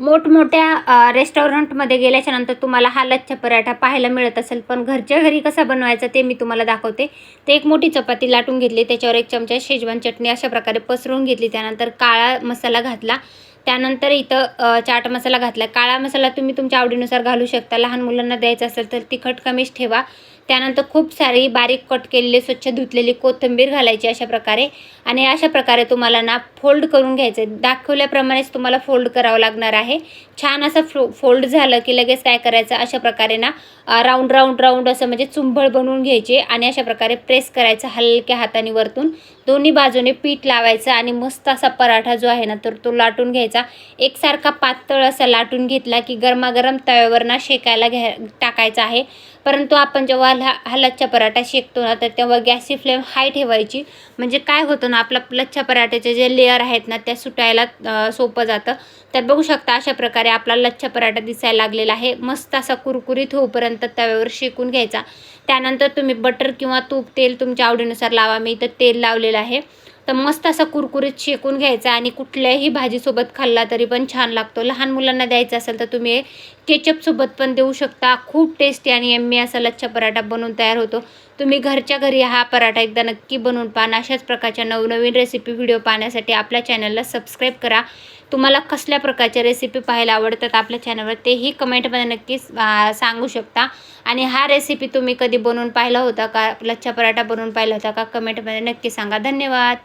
मोठमोठ्या रेस्टॉरंटमध्ये गेल्याच्यानंतर तुम्हाला हा लच्छा पराठा पाहायला मिळत असेल. पण घरच्या घरी कसा बनवायचा ते मी तुम्हाला दाखवते. ते एक मोठी चपाती लाटून घेतली. त्याच्यावर एक चमचा शेजवान चटणी अशा प्रकारे पसरून घेतली. त्यानंतर काळा मसाला घातला. त्यानंतर इथं चाट मसाला घातला. काळा मसाला तुम्ही तुमच्या आवडीनुसार घालू शकता. लहान मुलांना द्यायचा असेल तर तिखट कमीच ठेवा. त्यानंतर खूप सारी बारीक कट केलेली स्वच्छ धुतलेली कोथिंबीर घालायची अशा प्रकारे. आणि अशा प्रकारे तुम्हाला ना फोल्ड करून घ्यायचं आहे दाखवल्याप्रमाणेच तुम्हाला फोल्ड करावं लागणार आहे. छान असं फो फोल्ड झालं की लगेच काय करायचं? अशा प्रकारे ना राऊंड राऊंड राऊंड असं म्हणजे चुंबळ बनवून घ्यायचे आणि अशा प्रकारे प्रेस करायचं हलक्या हाताने वरतून. दोन्ही बाजूने पीठ लावायचं आणि मस्त असा पराठा जो आहे ना तर तो लाटून घ्यायचा. एकसारखा पातळ असा लाटून घेतला की गरमागरम तव्यावर ना शेकायला घ्या टाकायचा आहे. परंतु आपण जेव्हा हा हा लच्छा पराठा शेकतो ना तर तेव्हा गॅसची फ्लेम हाय ठेवायची. म्हणजे काय होतं ना आपला लच्छा पराठ्याचे जे लेअर आहेत ना त्या सुटायला सोपं जातं. तर बघू शकता अशा प्रकारे आपला लच्छा पराठा दिसायला लागलेला आहे. मस्त असा कुरकुरीत होऊपर्यंत तव्यावर शेकून घ्यायचा. त्यानंतर तुम्ही बटर किंवा तूप तेल तुमच्या आवडीनुसार लावा. मी इथं तेल लावलेलं आहे. तर मस्त असा कुरकुरीत शेकून घ्यायचा आणि कुठल्याही भाजीसोबत खाल्ला तरी पण छान लागतो. लहान मुलांना द्यायचं असेल तर तुम्ही केचपसोबत पण देऊ शकता. खूप टेस्टी आणि एम्मी असा लच्छा पराठा बनवून तयार होतो. तुम्ही घरच्या घरी हा पराठा एकदा नक्की बनवून पाहा अशाच प्रकारच्या नवनवीन रेसिपी व्हिडिओ पाहण्यासाठी आपल्या चॅनलला सबस्क्राईब करा. तुम्हाला कसल्या प्रकारच्या रेसिपी पाहायला आवडतात आपल्या चॅनलवर तेही कमेंटमध्ये नक्कीच सांगू शकता. आणि हा रेसिपी तुम्ही कधी बनवून पाहिला होता का? लच्छा पराठा बनवून पाहिला होता का? कमेंटमध्ये नक्की सांगा. धन्यवाद.